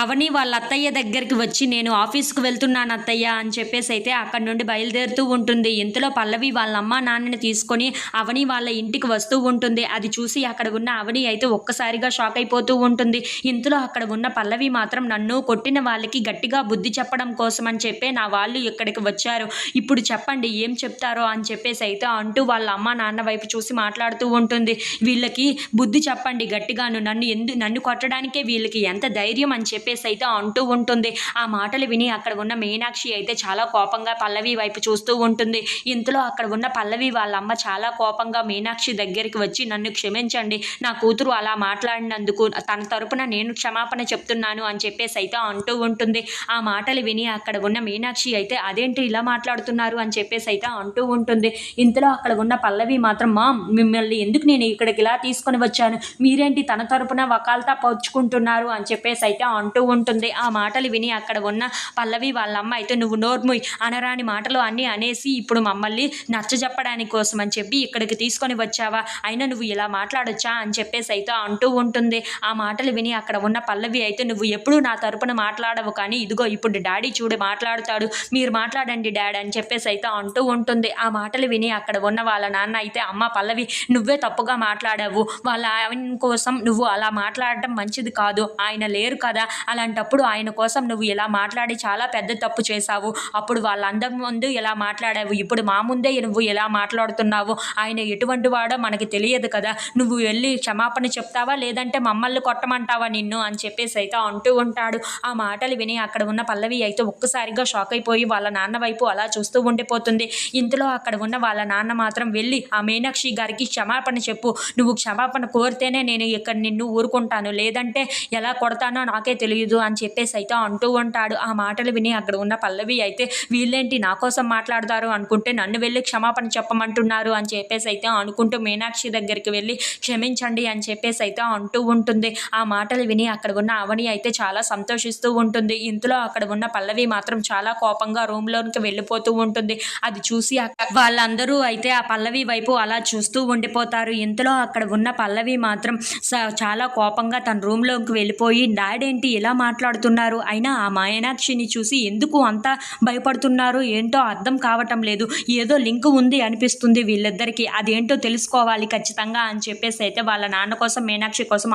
అవని వాళ్ళ అత్తయ్య దగ్గరికి వచ్చి నేను ఆఫీస్కి వెళ్తున్నాను అత్తయ్య అని చెప్పేసి అయితే అక్కడి నుండి బయలుదేరుతూ ఉంటుంది. ఇంతలో పల్లవి వాళ్ళ అమ్మ నాన్నని తీసుకొని అవని వాళ్ళ ఇంటికి వస్తూ ఉంటుంది. అది చూసి అక్కడ ఉన్న అవని అయితే ఒక్కసారిగా షాక్ అయిపోతూ ఉంటుంది. ఇంతలో అక్కడ ఉన్న పల్లవి మాత్రం నన్ను కొట్టిన వాళ్ళకి గట్టిగా బుద్ధి చెప్పడం కోసం అని చెప్పే నా వాళ్ళు ఇక్కడికి వచ్చారు. ఇప్పుడు చెప్పండి ఏం చెప్తారో అని చెప్పేసి అయితే అంటూ వాళ్ళ అమ్మ నాన్న వైపు చూసి మాట్లాడుతూ ఉంటుంది. వీళ్ళకి బుద్ధి చెప్పండి గట్టిగాను. నన్ను ఎందు నన్ను కొట్టడానికే వీళ్ళకి ఎంత ధైర్యం అని చెప్పి చెప్పేసి అయితే అంటూ ఉంటుంది. ఆ మాటలు విని అక్కడ ఉన్న మీనాక్షి అయితే చాలా కోపంగా పల్లవి వైపు చూస్తూ ఉంటుంది. ఇంతలో అక్కడ ఉన్న పల్లవి వాళ్ళ అమ్మ చాలా కోపంగా మీనాక్షి దగ్గరికి వచ్చి నన్ను క్షమించండి. నా కూతురు అలా మాట్లాడినందుకు తన తరపున నేను క్షమాపణ చెప్తున్నాను అని చెప్పేసి అయితే అంటూ ఉంటుంది. ఆ మాటలు విని అక్కడ ఉన్న మీనాక్షి అయితే అదేంటి ఇలా మాట్లాడుతున్నారు? అని చెప్పేసి అయితే అంటూ ఉంటుంది. ఇంతలో అక్కడ ఉన్న పల్లవి మాత్రం మా మిమ్మల్ని ఎందుకు నేను ఇక్కడికి ఇలా తీసుకొని వచ్చాను? మీరేంటి తన తరపున వకాల్తా పంచుకుంటున్నారు? అని చెప్పేసి అయితే అంటూ అంటూ ఉంటుంది. ఆ మాటలు విని అక్కడ ఉన్న పల్లవి వాళ్ళ అమ్మ అయితే నువ్వు నోర్ముయ్ అనరాని మాటలు అన్నీ అనేసి ఇప్పుడు మమ్మల్ని నచ్చజెప్పడానికి కోసం అని చెప్పి ఇక్కడికి తీసుకొని వచ్చావా? అయినా నువ్వు ఇలా మాట్లాడొచ్చా? అని చెప్పేసి అయితే అంటూ ఉంటుంది. ఆ మాటలు విని అక్కడ ఉన్న పల్లవి అయితే నువ్వు ఎప్పుడూ నా తరపున మాట్లాడవు కానీ ఇదిగో ఇప్పుడు డాడీ చూడు మాట్లాడుతాడు. మీరు మాట్లాడండి డాడ్ అని చెప్పేసి అయితే అంటూ ఉంటుంది. ఆ మాటలు విని అక్కడ ఉన్న వాళ్ళ నాన్న అయితే అమ్మ పల్లవి నువ్వే తప్పుగా మాట్లాడావు. వాళ్ళ ఆయన కోసం నువ్వు అలా మాట్లాడటం మంచిది కాదు. ఆయన లేరు కదా అలాంటప్పుడు ఆయన కోసం నువ్వు ఇలా మాట్లాడి చాలా పెద్ద తప్పు చేశావు. అప్పుడు వాళ్ళందరి ముందు ఇలా మాట్లాడావు. ఇప్పుడు మా ముందే నువ్వు ఇలా మాట్లాడుతున్నావు. ఆయన ఎటువంటి వాడో మనకి తెలియదు కదా. నువ్వు వెళ్ళి క్షమాపణ చెప్తావా? లేదంటే మమ్మల్ని కొట్టమంటావా నిన్ను? అని చెప్పేసి అయితే అంటూ ఉంటాడు. ఆ మాటలు విని అక్కడ ఉన్న పల్లవి అయితే ఒక్కసారిగా షాక్ అయిపోయి వాళ్ళ నాన్న వైపు అలా చూస్తూ ఉండిపోతుంది. ఇంతలో అక్కడ ఉన్న వాళ్ళ నాన్న మాత్రం వెళ్ళి ఆ మీనాక్షి గారికి క్షమాపణ చెప్పు. నువ్వు క్షమాపణ కోరితేనే నేను ఇక్కడ నిన్ను ఊరుకుంటాను. లేదంటే ఎలా కొడతానో నాకే తెలియదు అని చెప్పేసి అయితే అంటూ ఉంటాడు. ఆ మాటలు విని అక్కడ ఉన్న పల్లవి అయితే వీళ్ళేంటి నా కోసం మాట్లాడతారు అనుకుంటే నన్ను వెళ్ళి క్షమాపణ చెప్పమంటున్నారు అని చెప్పేసి అయితే అనుకుంటూ మీనాక్షి దగ్గరికి వెళ్ళి క్షమించండి అని చెప్పేసి అయితే అంటూ ఉంటుంది. ఆ మాటలు విని అక్కడ ఉన్న అవని అయితే చాలా సంతోషిస్తూ ఉంటుంది. ఇంతలో అక్కడ ఉన్న పల్లవి మాత్రం చాలా కోపంగా రూమ్లోనికి వెళ్ళిపోతూ ఉంటుంది. అది చూసి వాళ్ళందరూ అయితే ఆ పల్లవి వైపు అలా చూస్తూ ఉండిపోతారు. ఇంతలో అక్కడ ఉన్న పల్లవి మాత్రం స- చాలా కోపంగా తన రూమ్లోకి వెళ్ళిపోయి డాడీ ఏంటి ఇలా మాట్లాడుతున్నారు? అయినా ఆ మాయనాక్షిని చూసి ఎందుకు అంత భయపడుతున్నారు? ఏంటో అర్థం కావటం లేదు. ఏదో లింక్ ఉంది అనిపిస్తుంది వీళ్ళిద్దరికీ. అదేంటో తెలుసుకోవాలి ఖచ్చితంగా అని చెప్పేసి అయితే వాళ్ళ నాన్న కోసం మీనాక్షి కోసం